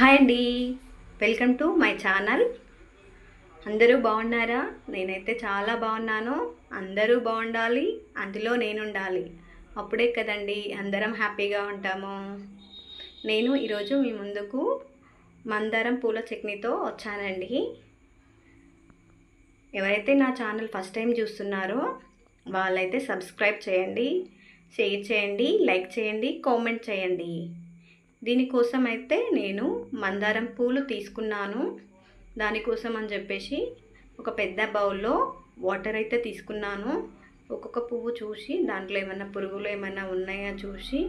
Hi అండి. Welcome to my channel. అందరూ బాగున్నారా? నేనైతే చాలా బాగున్నాను. అందరూ బాగుండాలి అందులో నేను ఉండాలి అప్పుడే కదండి అందరం హ్యాపీగా ఉంటాము. నేను ఈరోజు మీ ముందుకు మందారం పూల చట్నీతో వచ్చానండి. ఎవరైతే నా ఛానల్ ఫస్ట్ టైం చూస్తున్నారో వాళ్ళైతే సబ్స్క్రైబ్ చేయండి షేర్ చేయండి లైక్ చేయండి కామెంట్ చేయండి. దీనికోసం అయితే నేను మందారం పూలు తీసుకున్నాను. దానికోసం అని చెప్పేసి ఒక పెద్ద బౌల్లో వాటర్ అయితే తీసుకున్నాను. ఒక్కొక్క పువ్వు చూసి దాంట్లో ఏమైనా పురుగులు ఏమైనా ఉన్నాయా చూసి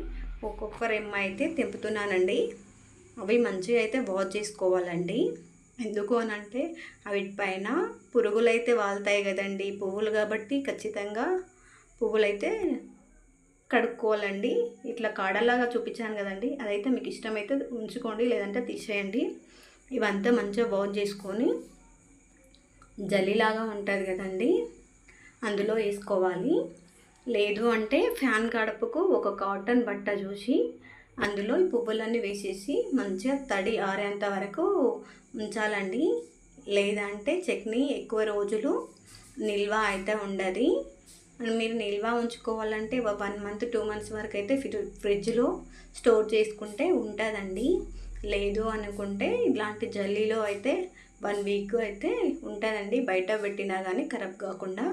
ఒక్కొక్క రెమ్మ అయితే తెంపుతున్నానండి. అవి మంచిగా అయితే వాష్ చేసుకోవాలండి. ఎందుకు అని అంటే పైన పురుగులు అయితే వాళ్తాయి కదండి పువ్వులు కాబట్టి ఖచ్చితంగా పువ్వులైతే కడుక్కోవాలండి. ఇట్లా కాడలాగా చూపించాను కదండి. అదైతే మీకు ఇష్టమైతే ఉంచుకోండి లేదంటే తీసేయండి. ఇవంతా మంచిగా వాష్ చేసుకొని జల్లిలాగా ఉంటుంది కదండి. అందులో వేసుకోవాలి. లేదు అంటే ఫ్యాన్ గడపకు ఒక కాటన్ బట్ట చూసి అందులో ఈ పువ్వులన్నీ వేసేసి మంచిగా తడి ఆరేంత వరకు ఉంచాలండి. లేదంటే చట్నీ ఎక్కువ రోజులు నిల్వ అయితే ఉండదు. మీరు నిల్వ ఉంచుకోవాలంటే వన్ మంత్ టూ మంత్స్ వరకు అయితే ఫ్రిడ్జ్లో స్టోర్ చేసుకుంటే ఉంటుందండి. లేదు అనుకుంటే ఇలాంటి జల్లీలో అయితే వన్ వీక్ అయితే ఉంటుందండి. బయట పెట్టినా కానీ ఖరాబ్ కాకుండా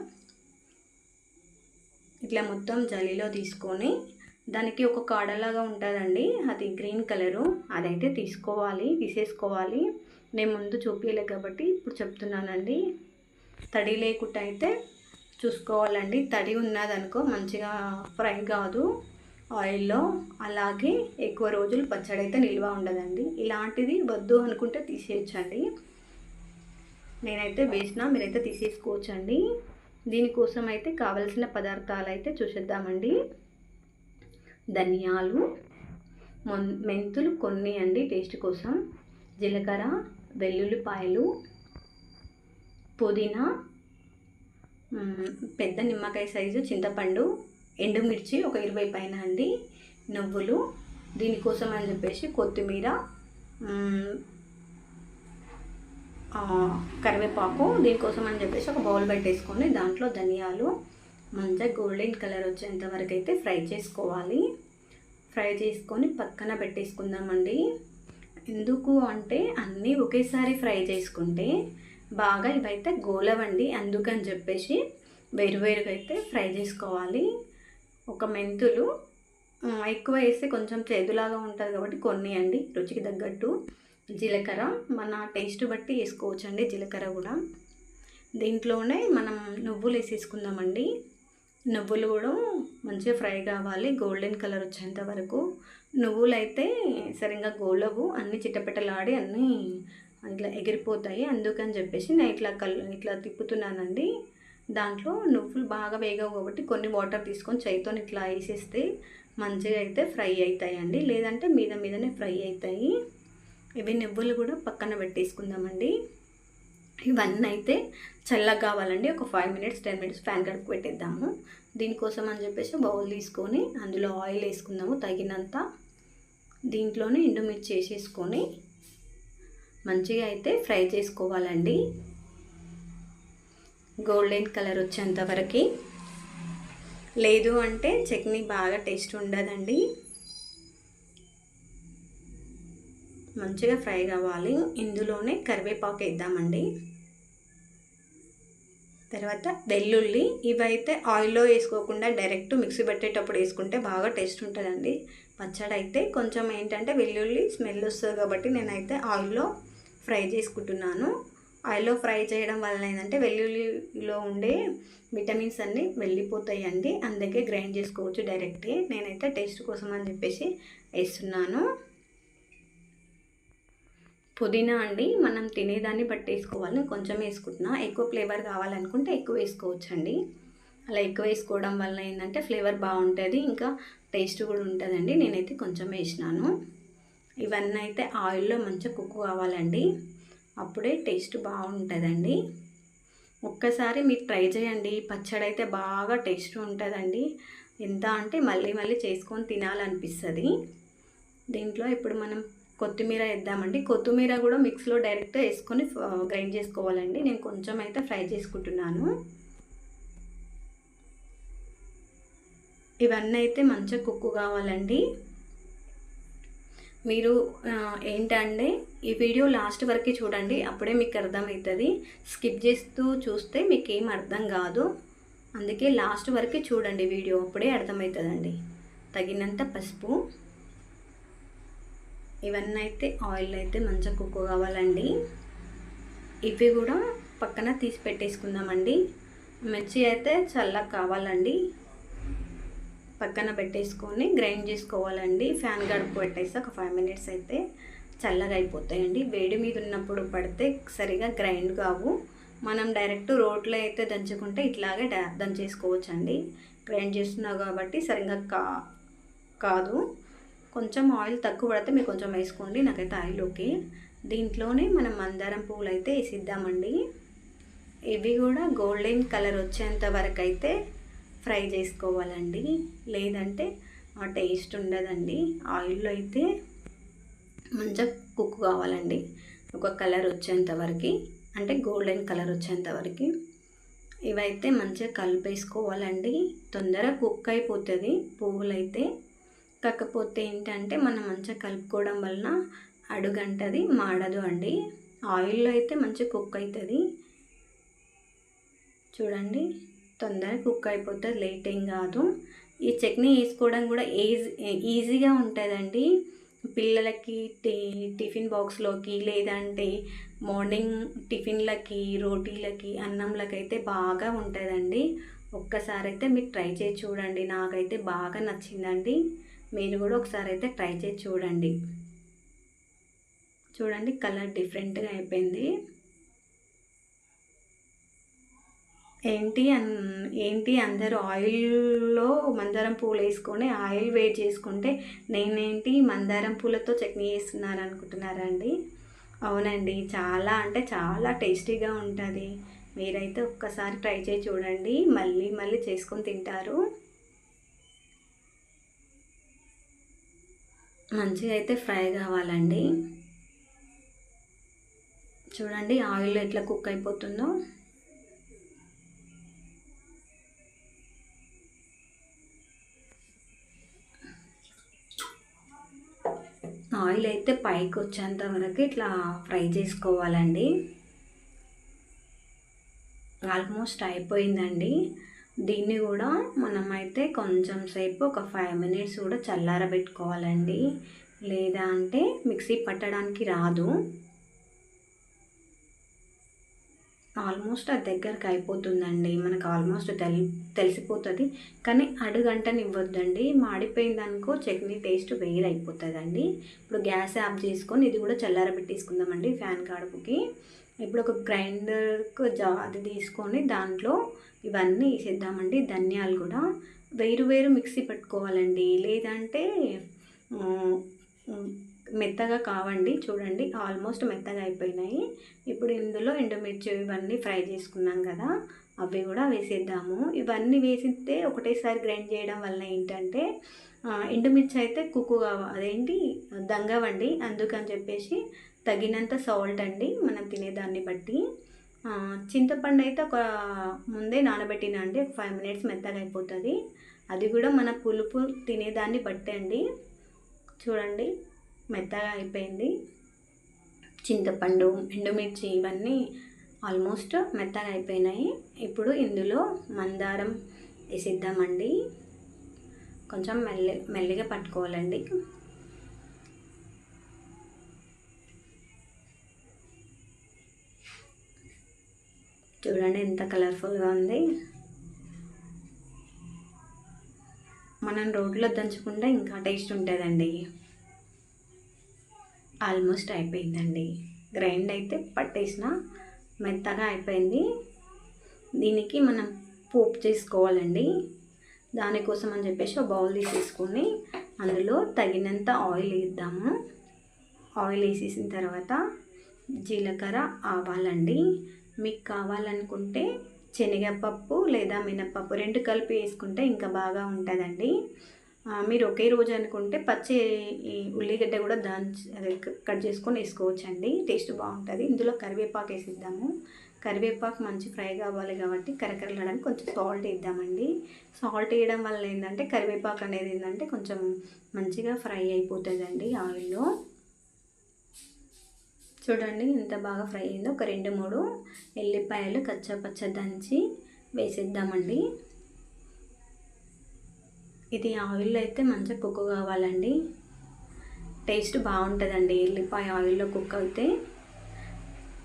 ఇట్లా మొత్తం జల్లీలో తీసుకొని దానికి ఒక కాడలాగా ఉంటుందండి. అది గ్రీన్ కలరు. అదైతే తీసుకోవాలి తీసేసుకోవాలి. నేను ముందు చూపించలేదు కాబట్టి ఇప్పుడు చెప్తున్నానండి. తడి లేకుండా అయితే చూసుకోవాలండి. తడి ఉన్నదనుకో మంచిగా ఫ్రై కాదు. ఆయిల్లో అలాగే ఎక్కువ రోజులు పచ్చడి అయితే నిల్వ ఉండదండి. ఇలాంటిది వద్దు అనుకుంటే తీసేయచ్చండి. నేనైతే వేసిన మీరైతే తీసేసుకోవచ్చండి. దీనికోసం అయితే కావలసిన పదార్థాలు అయితే చూసేద్దామండి. ధనియాలు మెంతులు కొన్ని అండి టేస్ట్ కోసం. జీలకర్ర వెల్లుల్లిపాయలు పుదీనా పెద్ద నిమ్మకాయ సైజు చింతపండు ఎండుమిర్చి ఒక ఇరవై పైన అండి. నువ్వులు దీనికోసం అని చెప్పేసి కొత్తిమీర కరివేపాకు దీనికోసం అని చెప్పేసి ఒక బౌల్ పెట్టేసుకొని దాంట్లో ధనియాలు మంచిగా గోల్డెన్ కలర్ వచ్చేంత వరకు అయితే ఫ్రై చేసుకోవాలి. ఫ్రై చేసుకొని పక్కన పెట్టేసుకుందామండి. ఎందుకు అంటే అన్నీ ఒకేసారి ఫ్రై చేసుకుంటే బాగా ఇవైతే గోలవండి. అందుకని చెప్పేసి వేరువేరుగా అయితే ఫ్రై చేసుకోవాలి. ఒక మెంతులు ఎక్కువ వేస్తే కొంచెం చేదులాగా ఉంటుంది కాబట్టి కొన్ని అండి రుచికి తగ్గట్టు. జీలకర్ర మన టేస్ట్ బట్టి వేసుకోవచ్చండి జీలకర్ర కూడా. దీంట్లోనే మనం నువ్వులు వేసేసుకుందామండి. నువ్వులు కూడా మంచిగా ఫ్రై కావాలి గోల్డెన్ కలర్ వచ్చేంత వరకు. నువ్వులు అయితే సరిగ్గా గోలవు అన్ని చిట్టపెట్టలాడి అన్నీ ఇట్లా ఎగిరిపోతాయి. అందుకని చెప్పేసి నేను ఇట్లా కల్ ఇట్లా తిప్పుతున్నానండి. దాంట్లో నువ్వులు బాగా వేగవు కాబట్టి కొన్ని వాటర్ తీసుకొని చేయితో ఇట్లా వేసేస్తే మంచిగా అయితే ఫ్రై అవుతాయండి. లేదంటే మీద మీదనే ఫ్రై అవుతాయి. ఇవి నువ్వులు కూడా పక్కన పెట్టేసుకుందామండి. ఇవన్నీ అయితే చల్లగా కావాలండి. ఒక five minutes ten minutes fan కడుపు పెట్టేద్దాము. దీనికోసం అని చెప్పేసి బౌల్ తీసుకొని అందులో ఆయిల్ వేసుకుందాము తగినంత. దీంట్లోనే ఎండుమిర్చి వేసేసుకొని మంచిగా అయితే ఫ్రై చేసుకోవాలండి. గోల్డెన్ కలర్ వచ్చేంతవరకు లేదు అంటే చట్నీ బాగా టేస్ట్ ఉండదండి. మంచిగా ఫ్రై కావాలి. ఇందులోనే కరివేపాకు వేద్దామండి. తర్వాత వెల్లుల్లి ఇవైతే ఆయిల్లో వేసుకోకుండా డైరెక్ట్ మిక్సీ పెట్టేటప్పుడు వేసుకుంటే బాగా టేస్ట్ ఉంటుందండి. పచ్చడి అయితే కొంచెం ఏంటంటే వెల్లుల్లి స్మెల్ వస్తుంది కాబట్టి నేనైతే ఆయిల్లో ఫ్రై చేసుకుంటున్నాను. ఆయిల్లో ఫ్రై చేయడం వల్ల ఏంటంటే వెల్లుల్లిలో ఉండే విటమిన్స్ అన్నీ అండి అందుకే గ్రైండ్ చేసుకోవచ్చు డైరెక్ట్గా. నేనైతే టేస్ట్ కోసం అని చెప్పేసి వేస్తున్నాను. పుదీనా అండి మనం తినేదాన్ని బట్టి వేసుకోవాలి. కొంచెం వేసుకుంటున్నా. ఎక్కువ ఫ్లేవర్ కావాలనుకుంటే ఎక్కువ వేసుకోవచ్చండి. అలా ఎక్కువ వేసుకోవడం వల్ల ఏంటంటే ఫ్లేవర్ బాగుంటుంది ఇంకా టేస్ట్ కూడా ఉంటుందండి. నేనైతే కొంచెం వేసినాను. ఇవన్నీ అయితే ఆయిల్లో మంచిగా కుక్ కావాలండి. అప్పుడే టేస్ట్ బాగుంటుందండి. ఒక్కసారి మీరు ట్రై చేయండి. పచ్చడి అయితే బాగా టేస్ట్ ఉంటుందండి. ఎంత అంటే మళ్ళీ మళ్ళీ చేసుకొని తినాలనిపిస్తుంది. దీంట్లో ఇప్పుడు మనం కొత్తిమీర వేద్దామండి. కొత్తిమీర కూడా మిక్స్లో డైరెక్ట్ వేసుకొని గ్రైండ్ చేసుకోవాలండి. నేను కొంచెం అయితే ఫ్రై చేసుకుంటున్నాను. ఇవన్నీ అయితే మంచిగా కుక్కు కావాలండి. మీరు ఏంటంటే ఈ వీడియో లాస్ట్ వరకు చూడండి అప్పుడే మీకు అర్థమవుతుంది. స్కిప్ చేస్తూ చూస్తే మీకు ఏం అర్థం కాదు. అందుకే లాస్ట్ వరకు చూడండి వీడియో అప్పుడే అర్థమవుతుందండి. తగినంత పసుపు. ఇవన్నీ అయితే ఆయిల్ అయితే మంచిగా కుక్ కావాలండి. ఇవి కూడా పక్కన తీసి పెట్టేసుకుందామండి. మిర్చి అయితే చల్లగా కావాలండి. పక్కన పెట్టేసుకొని గ్రైండ్ చేసుకోవాలండి. ఫ్యాన్ గడుపు పెట్టేసి ఒక ఫైవ్ మినిట్స్ అయితే చల్లగా అయిపోతాయండి. వేడి మీద ఉన్నప్పుడు పడితే సరిగా గ్రైండ్ కావు. మనం డైరెక్ట్ రోట్లో అయితే దంచుకుంటే ఇట్లాగే దంచేసుకోవచ్చు అండి గ్రైండ్ చేస్తున్నావు కాబట్టి సరిగ్గా కా కాదు. కొంచెం ఆయిల్ తక్కువ పడితే మీరు కొంచెం వేసుకోండి. నాకైతే ఆయిల్ ఓకే. దీంట్లోనే మనం మందారం పువ్వులు అయితే వేసిద్దామండి. ఇవి కూడా గోల్డెన్ కలర్ వచ్చేంత వరకు అయితే ఫ్రై చేసుకోవాలండి. లేదంటే ఆ టేస్ట్ ఉండదండి. ఆయిల్లో అయితే మంచిగా కుక్ కావాలండి. ఒక కలర్ వచ్చేంత వరకు అంటే గోల్డెన్ కలర్ వచ్చేంత వరకు ఇవైతే మంచిగా కలిపేసుకోవాలండి. తొందరగా కుక్ అయిపోతుంది పువ్వులు అయితే కాకపోతే ఏంటంటే మనం మంచిగా కలుపుకోవడం వలన అడుగంటది మాడదు అండి. ఆయిల్లో అయితే మంచిగా కుక్ అవుతుంది చూడండి. తొందరగా కుక్ అయిపోతుంది లేట్ ఏం కాదు. ఈ చట్నీ వేసుకోవడం కూడా ఈజీ ఈజీగా ఉంటుందండి. పిల్లలకి టి టిఫిన్ బాక్స్లోకి లేదంటే మార్నింగ్ టిఫిన్లకి రోటీలకి అన్నంలకి అయితే బాగా ఉంటుందండి. ఒక్కసారి అయితే మీరు ట్రై చేసి చూడండి. నాకైతే బాగా నచ్చిందండి. మీరు కూడా ఒకసారి అయితే ట్రై చేసి చూడండి. చూడండి కలర్ డిఫరెంట్గా అయిపోయింది. ఏంటి అన్ ఏంటి అందరూ ఆయిల్లో మందారం పూలు వేసుకొని ఆయిల్ వేడి చేసుకుంటే నేనేంటి మందారం పూలతో చట్నీ చేస్తున్నారు అనుకుంటున్నారండి అవునండి. చాలా అంటే చాలా టేస్టీగా ఉంటుంది. మీరైతే ఒక్కసారి ట్రై చేసి చూడండి. మళ్ళీ మళ్ళీ చేసుకొని తింటారు. మంచిగా అయితే ఫ్రై కావాలండి. చూడండి ఆయిల్ ఎట్లా కుక్ అయిపోతుందో. ఆయిల్ అయితే పైకి వచ్చేంత వరకు ఇట్లా ఫ్రై చేసుకోవాలండి. ఆల్మోస్ట్ అయిపోయిందండి. దీన్ని కూడా మనమైతే కొంచెం సేపు ఒక ఫైవ్ మినిట్స్ కూడా చల్లారబెట్టుకోవాలండి. లేదా అంటే మిక్సీ పట్టడానికి రాదు. ఆల్మోస్ట్ అది దగ్గరకు అయిపోతుందండి. మనకు ఆల్మోస్ట్ తెలి తెలిసిపోతుంది. కానీ అడుగంటనివ్వద్దండి. మాడిపోయింది అనుకో చట్నీ టేస్ట్ వేరు అయిపోతుందండి ఇప్పుడు గ్యాస్ ఆఫ్ చేసుకొని ఇది కూడా చల్లారబెట్టేసుకుందామండి ఫ్యాన్ కాడుపుకి. ఇప్పుడు ఒక గ్రైండర్కు జా అది తీసుకొని దాంట్లో ఇవన్నీ వేసేద్దామండి ధనియాలు కూడా. వేరు వేరు మిక్సీ పెట్టుకోవాలండి. లేదంటే మెత్తగా కావండి. చూడండి ఆల్మోస్ట్ మెత్తగా అయిపోయినాయి. ఇప్పుడు ఇందులో ఎండుమిర్చి ఇవన్నీ ఫ్రై చేసుకున్నాం కదా. అవి కూడా వేసేద్దాము. ఇవన్నీ వేసితే ఒకటేసారి గ్రైండ్ చేయడం వల్ల ఏంటంటే ఎండుమిర్చి అయితే కుక్కు అదేంటి? దంగవండి అందుకని చెప్పేసి తగినంత సాల్ట్ అండి మనం తినేదాన్ని బట్టి. చింతపండు అయితే ఒక ముందే నానబెట్టిన అండి ఒక ఫైవ్ మినిట్స్ మెత్తగా అయిపోతుంది. అది కూడా మన పులుపు తినేదాన్ని బట్టి అండి. చూడండి మెత్తగా అయిపోయింది. చింతపండు ఎండుమిర్చి ఇవన్నీ ఆల్మోస్ట్ మెత్తగా అయిపోయినాయి. ఇప్పుడు ఇందులో మందారం వేసిద్దామండి. కొంచెం మెల్లి మెల్లిగా పట్టుకోవాలండి. చూడండి ఎంత కలర్ఫుల్గా ఉంది. మనం రోడ్లో దంచుకుంటే ఇంకా టేస్ట్ ఉంటుందండి. ఆల్మోస్ట్ అయిపోయిందండి. గ్రైండ్ అయితే పట్టేసిన మెత్తగా అయిపోయింది. దీనికి మనం పోపు చేసుకోవాలండి. దానికోసం అని చెప్పేసి ఒక బౌల్ తీసేసుకొని అందులో తగినంత ఆయిల్ వేద్దాము. ఆయిల్ వేసేసిన తర్వాత జీలకర్ర ఆవాలండి. మీకు కావాలనుకుంటే శనగపప్పు లేదా మినపప్పు రెండు కలిపి వేసుకుంటే ఇంకా బాగా ఉంటుందండి. మీరు ఒకే రోజు అనుకుంటే పచ్చి ఈ ఉల్లిగడ్డ కూడా దంచి అదే కట్ చేసుకొని వేసుకోవచ్చండి. టేస్ట్ బాగుంటుంది. ఇందులో కరివేపాకు వేసిద్దాము. కరివేపాకు మంచి ఫ్రై కావాలి కాబట్టి కరకరలడానికి కొంచెం సాల్ట్ వేద్దామండి. సాల్ట్ వేయడం వల్ల ఏంటంటే కరివేపాకు అనేది ఏంటంటే కొంచెం మంచిగా ఫ్రై అయిపోతుందండి ఆయిల్లో. చూడండి ఎంత బాగా ఫ్రై అయిందో. ఒక రెండు మూడు ఎల్లిపాయలు కచ్చా పచ్చ దంచి వేసేద్దామండి. ఇది ఆయిల్లో అయితే మంచిగా కుక్ కావాలండి. టేస్ట్ బాగుంటుందండి. ఎల్లిపాయ ఆయిల్లో కుక్ అయితే.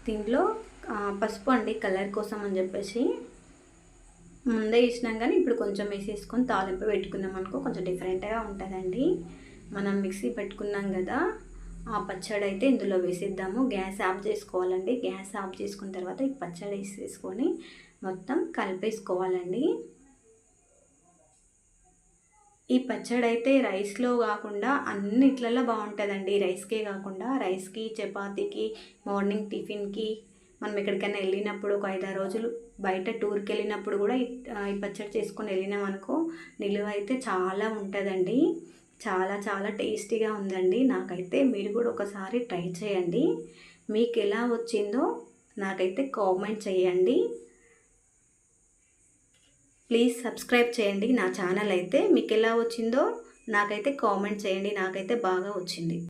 దీంట్లో పసుపు అండి కలర్ కోసం అని చెప్పేసి. ముందే ఇచ్చినాం కానీ ఇప్పుడు కొంచెం వేసేసుకొని తాలింపు పెట్టుకున్నాం అనుకో కొంచెం డిఫరెంట్గా ఉంటుందండి. మనం మిక్సీ పెట్టుకున్నాం కదా ఆ పచ్చడి అయితే ఇందులో వేసేద్దాము. గ్యాస్ ఆఫ్ చేసుకోవాలండి. గ్యాస్ ఆఫ్ చేసుకున్న తర్వాత ఈ పచ్చడి వేసేసుకొని మొత్తం కలిపేసుకోవాలండి. ఈ పచ్చడి అయితే రైస్లో కాకుండా అన్నిట్లలో బాగుంటుందండి. రైస్కే కాకుండా రైస్కి చపాతీకి మార్నింగ్ టిఫిన్కి మనం ఎక్కడికైనా వెళ్ళినప్పుడు ఒక ఐదారు రోజులు బయట టూర్కి వెళ్ళినప్పుడు కూడా ఈ పచ్చడి చేసుకొని వెళ్ళినాం అనుకో నిలువ అయితే చాలా ఉంటుందండి. చాలా చాలా టేస్టీగా ఉందండి. నాకైతే మీరు కూడా ఒకసారి ట్రై చేయండి. మీకు ఎలా వచ్చిందో నాకైతే కామెంట్ చేయండి. ప్లీజ్ సబ్స్క్రైబ్ చేయండి. నా ఛానల్ అయితే మీకు ఎలా వచ్చిందో నాకైతే కామెంట్ చేయండి. నాకైతే బాగా వచ్చింది.